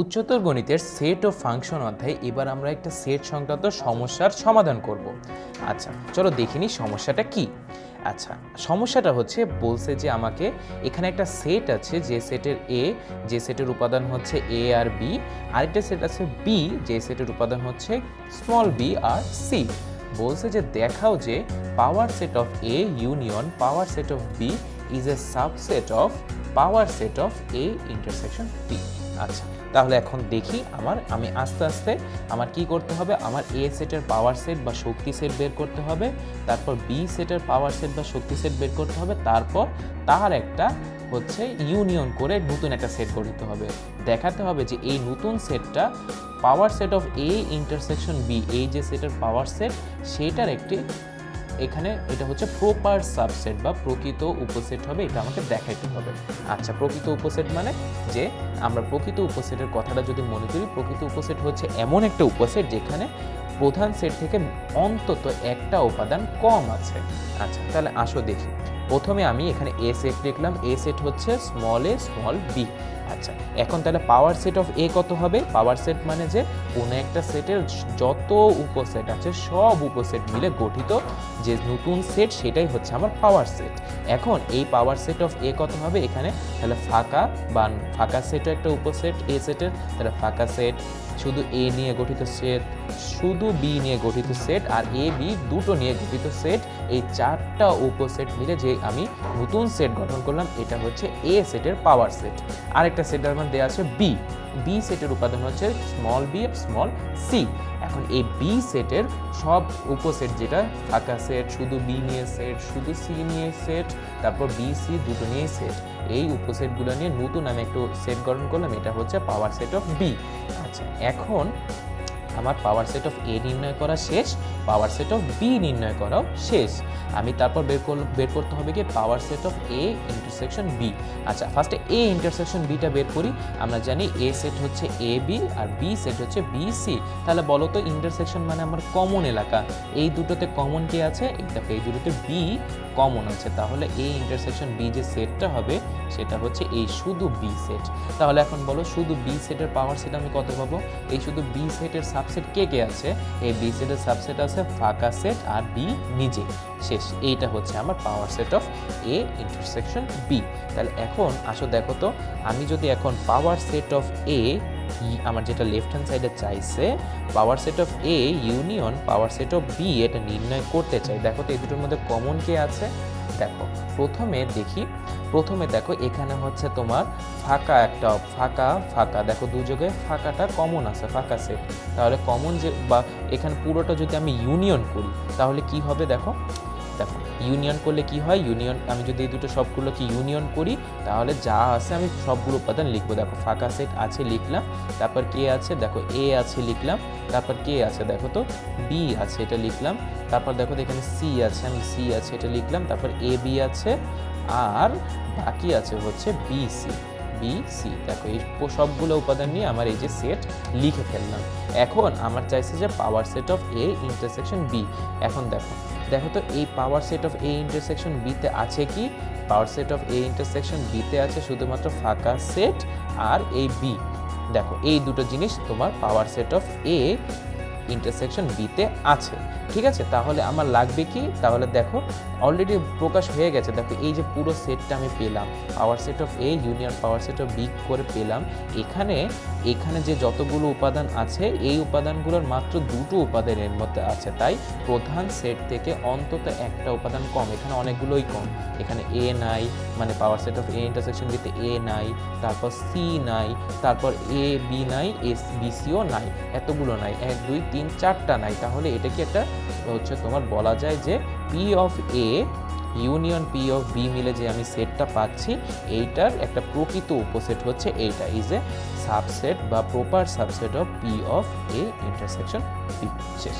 উচ্চতর গণিতের সেট ও ফাংশন অধ্যায়ে এবার আমরা একটা সেট সংক্রান্ত সমস্যার সমাধান করব। আচ্ছা চলো দেখিনি সমস্যাটা কি। আচ্ছা সমস্যাটা হচ্ছে, বলছে যে আমাকে এখানে একটা সেট আছে, যে সেটের এ যে সেটের উপাদান হচ্ছে এ আর বি আরেকটা সেট আছে বি যে সেটের উপাদান হচ্ছে স্মল বি আর সি বলছে যে দেখাও যে power set of A union power set of B is a subset of power set of A intersection B আচ্ছা তাহলে এখন দেখি আমার, আমি আস্তে আস্তে আমার কি করতে হবে? আমার এ সেটের পাওয়ার সেট বা শক্তি সেট বের করতে হবে। তারপর বি সেটের পাওয়ার সেট বা শক্তি সেট বের করতে হবে। তারপর তার একটা হচ্ছে ইউনিয়ন করে নতুন একটা সেট গঠিত হবে। দেখাতে হবে যে এই নতুন সেটটা power set of A intersection B এই যে সেটের পাওয়ার সেট সেটার একটি এখানে এটা হচ্ছে প্রপার সাবসেট বা প্রকৃত উপসেট হবে, এটা আমাকে দেখাইতে হবে। আচ্ছা প্রকৃত উপসেট মানে যে আমরা প্রকৃত উপসেটের কথাটা যদি মনে করি, প্রকৃত উপসেট হচ্ছে এমন একটা উপসেট যেখানে প্রধান সেট থেকে অন্তত একটা উপাদান কম আছে। আচ্ছা তাহলে আসো দেখি। প্রথমে আমি এখানে এ সেট লিখলাম। এ সেট হচ্ছে স্মল এ স্মল বি আচ্ছা এখন তাহলে পাওয়ার সেট অফ এ কত হবে? পাওয়ার সেট মানে যে কোনো একটা সেটের যত উপসেট আছে, সব উপসেট মিলে গঠিত যে নতুন সেট সেটাই হচ্ছে আমার পাওয়ার সেট এখন এই পাওয়ার সেট অফ এ কত হবে? এখানে তাহলে ফাঁকা বা ফাঁকা সেটও একটা উপসেট এ সেটের তাহলে ফাঁকা সেট শুধু এ নিয়ে গঠিত সেট শুধু বি নিয়ে গঠিত সেট আর এ বি দুটো নিয়ে গঠিত সেট এই চারটা উপসেট মিলে যে আমি নতুন সেট গঠন করলাম, এটা হচ্ছে এ সেটের পাওয়ার সেট আরেকটা সেটের মধ্যে দেওয়া আছে বি বি সেটের উপাদান হচ্ছে স্মল বি স্মল সি এখন এই বি সেটের সব উপসেট যেটা ফাঁকা সেট শুধু বি নিয়ে সেট শুধু সি নিয়ে সেট তারপর বি সি দুটো নিয়ে সেট এই উপসেটগুলো নিয়ে নতুন আমি একটু সেট গঠন করলাম, এটা হচ্ছে পাওয়ার সেট অফ বি আচ্ছা এখন আমার পাওয়ার সেট অফ এ নির্ণয় করা শেষ পাওয়ার সেট অফ বি নির্ণয় করাও শেষ। আমি তারপর বের করল, বের করতে হবে কি power set of A intersection B আচ্ছা ফার্স্টে এ ইন্টারসেকশন বিটা বের করি। আমরা জানি এ সেট হচ্ছে এ বি আর বি সেট হচ্ছে বি সি তাহলে বলো তো ইন্টারসেকশন মানে আমার কমন এলাকা। এই দুটোতে কমন কি আছে? দেখো, এই দুটোতে বি কমন আছে। তাহলে এ ইন্টারসেকশন বি যে সেটটা হবে, সেটা হচ্ছে এই শুধু বি সেট তাহলে এখন বলো শুধু বি সেটের পাওয়ার সেট আমি কত পাবো? এই শুধু বি সেটের সাবসেট কে কে আছে? এই বি সেটের সাবসেট আছে, ফাঁকা সেট আর বি নিজে। শেষ। এইটা হচ্ছে আমার power set of A intersection B তাহলে এখন আসো দেখো তো, আমি যদি এখন পাওয়ার সেট অফ এ আমার যেটা লেফট হ্যান্ড সাইডে চাইছে power set of A union power set of B এটা নির্ণয় করতে চাই। দেখো তো এই দুটোর মধ্যে কমন কে আছে? দেখো, প্রথমে দেখি প্রথমে দেখো, এখানে হচ্ছে তোমার ফাঁকা একটা, ফাঁকা ফাঁকা, দেখো দু জায়গায় ফাঁকাটা কমন আছে, ফাঁকা সেট তাহলে কমন যে, বা এখানে পুরোটা যদি আমি ইউনিয়ন করি, তাহলে কি হবে দেখো? দেখো ইউনিয়ন করলে কি হয়? ইউনিয়ন আমি যদি এই দুটো সবগুলোকে ইউনিয়ন করি, তাহলে যা আছে আমি সবগুলো উপাদান লিখব। দেখো, ফাঁকা সেট আছে লিখলাম, তারপর কে আছে? দেখো এ আছে লিখলাম, তারপর কে আছে? দেখো তো বি আছে, এটা লিখলাম, তারপর দেখো এখানে সি আছে, আমি সি আছে, এটা লিখলাম, তারপর এ বি আছে আর বাকি আছে হচ্ছে বি সি বি সি দেখো, এই সবগুলো উপাদান নিয়ে আমার এই যে সেট লিখে ফেললাম। এখন আমার চাইছে যে power set of A intersection B এখন দেখো দেখো তো এই power set of A intersection বিতে আছে কি? Power set of A intersection বিতে আছে শুধুমাত্র ফাঁকা সেট আর এই বি দেখো, এই দুটো জিনিস তোমার power set of A intersection বিতে আছে। ঠিক আছে? তাহলে আমার লাগবে কি? তাহলে দেখো অলরেডি প্রকাশ হয়ে গেছে। দেখো, এই যে পুরো সেটটা আমি পেলাম power set of A union power set of B করে পেলাম। এখানে এখানে যে যতগুলো উপাদান আছে, এই উপাদানগুলোর মাত্র দুটো উপাদানের মধ্যে আছে। তাই প্রধান সেট থেকে অন্তত একটা উপাদান কম। এখানে অনেকগুলোই কম। এখানে এ নাই মানে power set of A intersection বিতে এ নাই, তারপর সি নাই, তারপর এ বি নাই এস বি বিসিও নাই। এতগুলো নাই। এক, দুই তিন চারটা নাই, তাহলে এটা কি একটা, হচ্ছে তোমার বলা যায় যে P of A union P of B মিলে যে আমি সেটটা পাচ্ছি, এইটার একটা প্রকৃত উপসেট হচ্ছে এইটা ইজ এ সাবসেট বা proper subset of P of A intersection B শেষ